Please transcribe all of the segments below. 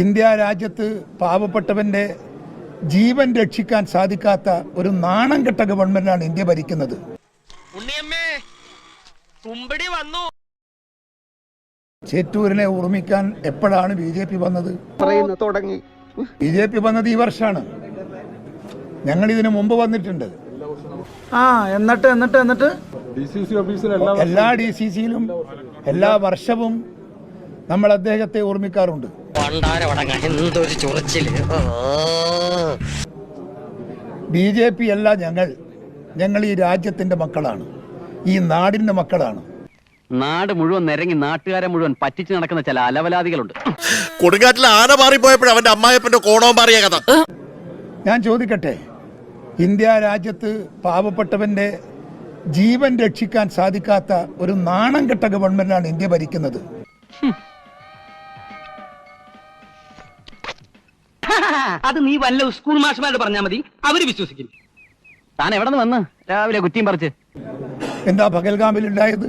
India രാജ്യത്ത് പാവപ്പെട്ടവന്റെ ജീവൻ രക്ഷിക്കാൻ സാധിക്കാത്ത ഒരു നാണം കെട്ട ഗവൺമെന്റാണ് ഇന്ത്യ ഭരിക്കുന്നത്. വന്നു. ചേറ്റൂരിനെ ഓർമ്മിക്കാൻ എപ്പോഴാണ് ബി ജെ പി വന്നത്? തുടങ്ങി. ബി ജെ പി വന്നത് ഈ വർഷമാണ് ഞങ്ങൾ ഇതിനു മുമ്പ് വന്നിട്ടുണ്ട്. ആ എന്നിട്ട് എന്നിട്ട് എന്നിട്ട്? എല്ലാ ഡി സി സിയിലും എല്ലാ വർഷവും നമ്മൾ അദ്ദേഹത്തെ ഓർമ്മിക്കാറുണ്ട്. പണ്ടാരവടങ്ങ എന്തൊരു ചൊറിച്ചിൽ? ബി ജെ പി അല്ല ഞങ്ങൾ. ഞങ്ങൾ ഈ രാജ്യത്തിന്റെ മക്കളാണ്. ഈ നാടിന്റെ മക്കളാണ്. നാട് മുഴുവൻ നിരങ്ങി നാട്ടുകാരെ മുഴുവൻ പറ്റിച്ചു നടക്കുന്ന ചില അലവലാദികളുണ്ട്. കൊടുങ്കാറ്റിൽ ആന മാറിപ്പോയപ്പോഴും അവന്റെ അമ്മായപ്പന്റെ കോണവും മാറിയ കഥ. ഞാൻ ചോദിക്കട്ടെ ഇന്ത്യ രാജ്യത്ത് പാവപ്പെട്ടവന്റെ ജീവൻ രക്ഷിക്കാൻ സാധിക്കാത്ത ഒരു നാണം കെട്ട ഗവൺമെന്റാണ് ഇന്ത്യ ഭരിക്കുന്നത്. അത് നീ വല്ല സ്കൂൾ മാഷമാരോട് പറഞ്ഞാ മതി. അവർ വിശ്വസിക്കും. താൻ എവിടെ നിന്ന് വന്ന്? രാവിലെ കുറ്റിയും പറിച്ച്. എന്താ പകൽഗാമിൽ ഉണ്ടായത്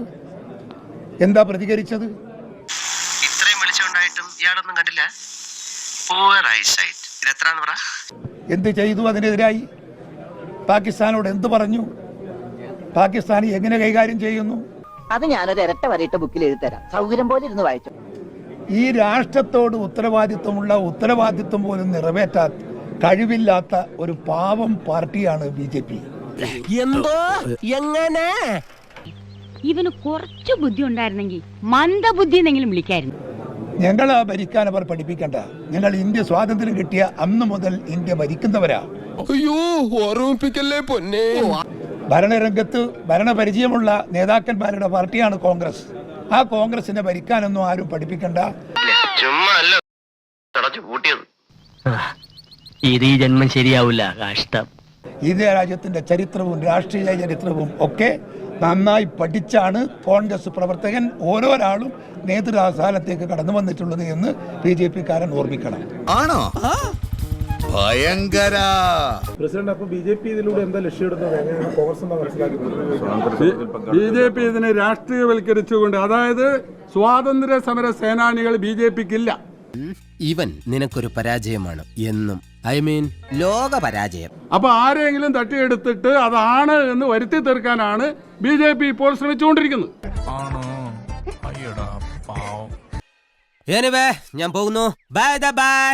എന്താ പ്രതികരിച്ചത്? ഇത്രയും വിളിച്ചുകൊണ്ടായിട്ടും ഇയാളൊന്നും കണ്ടില്ല. എന്ത് ചെയ്തു അതിനെതിരായി? പാകിസ്ഥാനോട് എന്ത് പറഞ്ഞു? പാകിസ്ഥാനി എങ്ങനെ കൈകാര്യം ചെയ്യുന്നു? അത് ഞാനൊരു ഇരട്ട വരയിട്ട ബുക്കിൽ എഴുതി തരാം. സൗകര്യം പോലെ ഇരുന്ന് വായിച്ചു. ഈ രാഷ്ട്രത്തോട് ഉത്തരവാദിത്വമുള്ള ഉത്തരവാദിത്വം പോലും നിറവേറ്റാത്ത കഴിവില്ലാത്ത ഒരു പാവം പാർട്ടിയാണ് ബി ജെ പി. എന്തോ? എങ്ങനെ? ഇവന് കുറച്ച് ബുദ്ധി ഉണ്ടായിരുന്നെങ്കിൽ മന്ദബുദ്ധി എന്നെങ്കിലും വിളിക്കായിരുന്നു. ഞങ്ങൾ ഭരിക്കാൻ അവർ പഠിപ്പിക്കണ്ട. ഞങ്ങൾ ഇന്ത്യ സ്വാതന്ത്ര്യം കിട്ടിയ അന്ന് മുതൽ ഇന്ത്യ ഭരിക്കുന്നവരാ. അയ്യോ ഓർമ്മിപ്പിക്കല്ലേ പൊന്നെ? ഭരണരംഗത്ത് ഭരണപരിചയമുള്ള നേതാക്കന്മാരുടെ പാർട്ടിയാണ് കോൺഗ്രസ്. ആ കോൺഗ്രസിനെ ഭരിക്കാനൊന്നും ആരും പഠിപ്പിക്കണ്ട. ഇത് ഈ ജന്മം ശരിയാവില്ല കാഷ്ടം. ഇന്ത്യ രാജ്യത്തിന്റെ ചരിത്രവും രാഷ്ട്രീയ ചരിത്രവും ഒക്കെ നന്നായി പഠിച്ചാണ് കോൺഗ്രസ് പ്രവർത്തകൻ ഓരോരാളും നേതൃസ്ഥാനത്തേക്ക് കടന്നു വന്നിട്ടുള്ളത് എന്ന് ബി ജെ പിക്കാരൻ ഓർമ്മിക്കണം. ആണോ? ഭയങ്കര. ബി ജെ പി ഇതിനെ രാഷ്ട്രീയവൽക്കരിച്ചുകൊണ്ട് അതായത് സ്വാതന്ത്ര്യ സമര സേനാനികൾ ബി ജെ പിക്കില്ല. ഇവൻ നിനക്കൊരു പരാജയമാണ് എന്നും. ഐ മീൻ ലോക പരാജയം. അപ്പൊ ആരെങ്കിലും തട്ടിയെടുത്തിട്ട് അതാണ് എന്ന് വരുത്തി തീർക്കാനാണ് ബി ജെ പി ഇപ്പോൾ ശ്രമിച്ചുകൊണ്ടിരിക്കുന്നത്. ഞാൻ പോകുന്നു. Bye bye